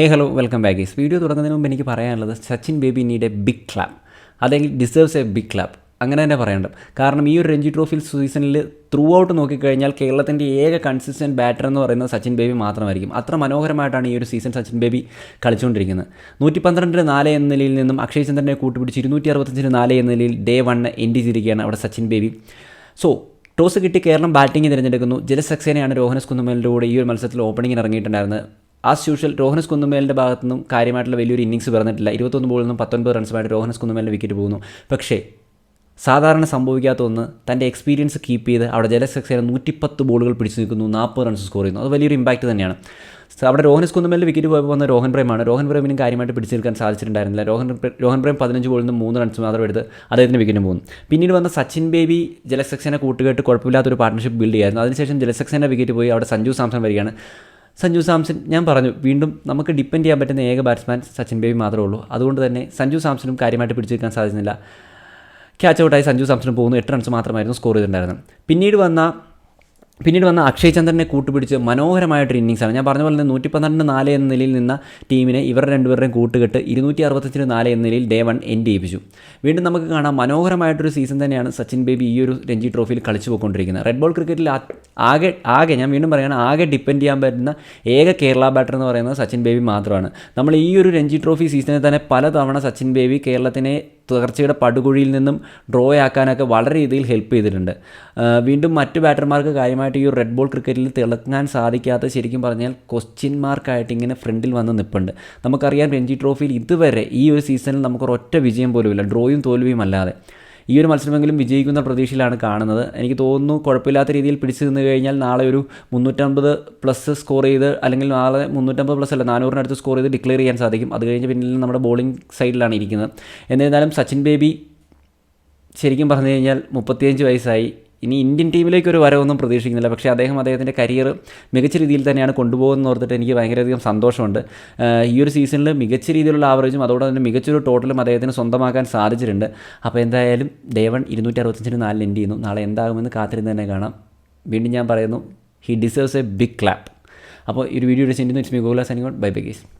Hey hello welcome back is video തുടങ്ങുന്നതിന് മുമ്പ് എനിക്ക് പറയാനുള്ളത് Sachin Baby need a big clap അല്ലെങ്കിൽ ഡിസേർവ്സ് എ ബിഗ് ക്ലാബ് അങ്ങനെ തന്നെ പറയണ്ട കാരണം ഈ ഒരു രഞ്ജി ട്രോഫി സീസണിൽ ത്രൂ ഔട്ട് നോക്കിക്കഴിഞ്ഞാൽ കേരളത്തിന്റെ ഏക കൺസിസ്റ്റന്റ് ബാറ്റർ എന്ന് പറയുന്നത് സച്ചിൻ ബേബി മാത്രമായിരിക്കും. അത്ര മനോഹരമായിട്ടാണ് ഈ ഒരു സീസൺ സച്ചിൻ ബേബി കളിച്ചുകൊണ്ടിരിക്കുന്നത്. നൂറ്റി പന്ത്രണ്ടിന് നാല് എന്ന നിലയിൽ നിന്നും അക്ഷയ് ചന്ദ്രനെ കൂട്ടുപിടിച്ച് ഇരുന്നൂറ്റി അറുപത്തഞ്ചിന് നാല് എന്ന നിലയിൽ ഡേ വണ്ണ് എൻഡ് ചെയ്തിരിക്കുകയാണ് അവിടെ സച്ചിൻ ബേബി. സോ ടോസ് കിട്ടി കേരളം ബാറ്റിംഗ് തിരഞ്ഞെടുക്കുന്നു. ജലസക്സേനയാണ് രോഹനസ് കുന്നുമേലിന്റെ ഈ ഒരു മത്സരത്തിൽ ഓപ്പണിംഗിന് ഇറങ്ങിയിട്ടുണ്ടായിരുന്നത്. ആസ് യൂഷ്വൽ രോഹനസ് കുന്നുമേലിന്റെ ഭാഗത്തു നിന്നും കാര്യമായിട്ടുള്ള വലിയൊരു ഇന്നിങ്സ് പറഞ്ഞിട്ടില്ല ഇരുപത്തൊന്ന് ബോളിൽ നിന്നും പത്തൊൻപത് റൺസുമായിട്ട് രോഹനസ് കുന്നുമേലിന്റെ വിക്കറ്റ് പോകുന്നു. പക്ഷേ സാധാരണ സംഭവിക്കാത്ത ഒന്ന് തന്റെ എക്സ്പീരിയൻസ് കീപ്പ് ചെയ്ത് അവിടെ ജലസക്സേന നൂറ്റിപ്പത്ത് ബോളുകൾ പിടിച്ചു നിൽക്കുന്നു നാൽപ്പത് റൺസ് സ്കോർ ചെയ്യുന്നു. അത് വലിയൊരു ഇമ്പാക്റ്റ് തന്നെയാണ്. അവിടെ രോഹൻസ് കുന്നുമേലിൽ വിക്കറ്റ് പോയപ്പോൾ വന്ന രോഹൻ പ്രേമാണ് രോഹൻ പ്രേമിനും കാര്യമായിട്ട് പിടിച്ചു നിൽക്കാൻ സാധിച്ചിട്ടുണ്ടായിരുന്നില്ല. രോഹൻ രോഹൻ പ്രേം പതിനഞ്ച് ബോളിൽ നിന്ന് മൂന്ന് റൺസ് മാത്രം എടുത്ത് അദ്ദേഹത്തിന് വിക്കറ്റ് പോകുന്നു. പിന്നീട് വന്ന സച്ചിൻ ബേബി ജലസക്സേന കൂട്ടുകെട്ട് കുഴപ്പമില്ലാത്തൊരു പാർട്ട്ണർഷിപ്പ് ബിൽഡ് ചെയ്യായിരുന്നു. അതിനുശേഷം ജലസക്സേന വിക്കറ്റ് പോയി. അവിടെ സഞ്ജു സാംസൺ വരികയാണ്. സഞ്ജു സാംസൺ ഞാൻ പറഞ്ഞു വീണ്ടും നമുക്ക് ഡിപ്പെൻഡ് ചെയ്യാൻ പറ്റുന്ന ഏക ബാറ്റ്സ്മാൻ സച്ചിൻ ബേബി മാത്രമേ ഉള്ളൂ. അതുകൊണ്ട് തന്നെ സഞ്ജു സാംസണും കാര്യമായിട്ട് പിടിച്ചു നിൽക്കാൻ സാധിക്കുന്നില്ല ക്യാച്ച് ഔട്ടായി സഞ്ജു സാംസൺ പോകുന്നു. എട്ട് റൺസ് മാത്രമായിരുന്നു സ്കോർ ചെയ്തിട്ടുണ്ടായിരുന്നത്. പിന്നീട് വന്ന പിന്നീട് വന്ന അക്ഷയ് ചന്ദ്രനെ കൂട്ടുപിടിച്ച് മനോഹരമായിട്ടൊരു ഇന്നിങ്സാണ്. ഞാൻ പറഞ്ഞ പോലെ തന്നെ നൂറ്റി പന്ത്രണ്ട് നാല് എന്ന നിലയിൽ നിന്ന ടീമിനെ ഇവർ രണ്ടുപേരുടെയും കൂട്ടുകെട്ട് ഇരുന്നൂറ്റി അറുപത്തഞ്ചിന് നാല് എന്ന നിലയിൽ ഡേ വൺ എൻഡ് ചെയ്യിപ്പിച്ചു വീണ്ടും നമുക്ക് കാണാം മനോഹരമായിട്ടൊരു സീസൺ തന്നെയാണ് സച്ചിൻ ബേബി ഈ ഒരു രഞ്ജി ട്രോഫിയിൽ കളിച്ചു പോയിക്കൊണ്ടിരിക്കുന്നത്. റെഡ് ബോൾ ക്രിക്കറ്റിൽ ആകെ ആകെ ഞാൻ വീണ്ടും പറയുകയാണ് ആകെ ഡിപ്പെൻഡ് ചെയ്യാൻ പറ്റുന്ന ഏക കേരള ബാറ്റർ എന്ന് പറയുന്നത് സച്ചിൻ ബേബി മാത്രമാണ്. നമ്മൾ ഈ ഒരു രഞ്ജി ട്രോഫി സീസണിൽ തന്നെ പലതവണ സച്ചിൻ ബേബി കേരളത്തിനെ തകർച്ചയുടെ പടുകുഴിയിൽ നിന്നും ഡ്രോ ആക്കാനൊക്കെ വളരെ രീതിയിൽ ഹെൽപ്പ് ചെയ്തിട്ടുണ്ട്. വീണ്ടും മറ്റു ബാറ്റർമാർക്ക് കാര്യമായിട്ട് ഈ റെഡ് ബോൾ ക്രിക്കറ്റിൽ തിളങ്ങാൻ സാധിക്കാത്ത ശരിക്കും പറഞ്ഞാൽ ക്വസ്റ്റ്യൻ മാർക്കായിട്ട് ഇങ്ങനെ ഫ്രണ്ടിൽ വന്ന് നിൽപ്പുണ്ട് നമുക്കറിയാം രഞ്ജി ട്രോഫിയിൽ ഇതുവരെ ഈ ഒരു സീസണിൽ നമുക്ക് ഒറ്റ വിജയം പോലുമില്ല. ഡ്രോയും തോൽവിയും അല്ലാതെ. ഈ ഒരു മത്സരമെങ്കിലും വിജയിക്കുന്ന പ്രതീക്ഷയിലാണ് കാണുന്നത്. എനിക്ക് തോന്നുന്നു കുഴപ്പമില്ലാത്ത രീതിയിൽ പിടിച്ചു നിന്ന് കഴിഞ്ഞാൽ നാളെ ഒരു മുന്നൂറ്റമ്പത് പ്ലസ് സ്കോർ ചെയ്ത് അല്ലെങ്കിൽ നാളെ മുന്നൂറ്റമ്പത് പ്ലസ് അല്ല നാനൂറിനടുത്ത് സ്കോർ ചെയ്ത് ഡിക്ലെയർ ചെയ്യാൻ സാധിക്കും. അത് കഴിഞ്ഞ് പിന്നിൽ നമ്മുടെ ബോളിംഗ് സൈഡിലാണ് ഇരിക്കുന്നത്. എന്നിരുന്നാലും സച്ചിൻ ബേബി ശരിക്കും പറഞ്ഞു കഴിഞ്ഞാൽ മുപ്പത്തിയഞ്ച് വയസ്സായി. ഇനി ഇന്ത്യൻ ടീമിലേക്ക് ഒരു വരവൊന്നും പ്രതീക്ഷിക്കുന്നില്ല. പക്ഷേ അദ്ദേഹം അദ്ദേഹത്തിന്റെ കരിയർ മികച്ച രീതിയിൽ തന്നെയാണ് കൊണ്ടുപോകുന്നത് ഓർത്തിട്ട് എനിക്ക് ഭയങ്കരധികം സന്തോഷമുണ്ട്. ഈ ഒരു സീസണിൽ മികച്ച രീതിയിലുള്ള ആവറേജും അതോടെ തന്നെ മികച്ചൊരു ടോട്ടലും അദ്ദേഹത്തിന് സ്വന്തമാക്കാൻ സാധിച്ചിട്ടുണ്ട്. അപ്പോൾ എന്തായാലും ദേവൺ ഇരുന്നൂറ്റി അറുപത്തഞ്ചിന് നാലിൽ എൻഡ് ചെയ്യുന്നു. നാളെ എന്താകുമെന്ന് കാത്തിരുന്ന് തന്നെ കാണാം. വീണ്ടും ഞാൻ പറയുന്നു he deserves a big clap അപ്പോൾ ഒരു വീഡിയോ സെൻഡ് ഇറ്റ്സ് മി ഗോല സനിങ്ങോട്ട് ബൈ ബൈ ഗീസ്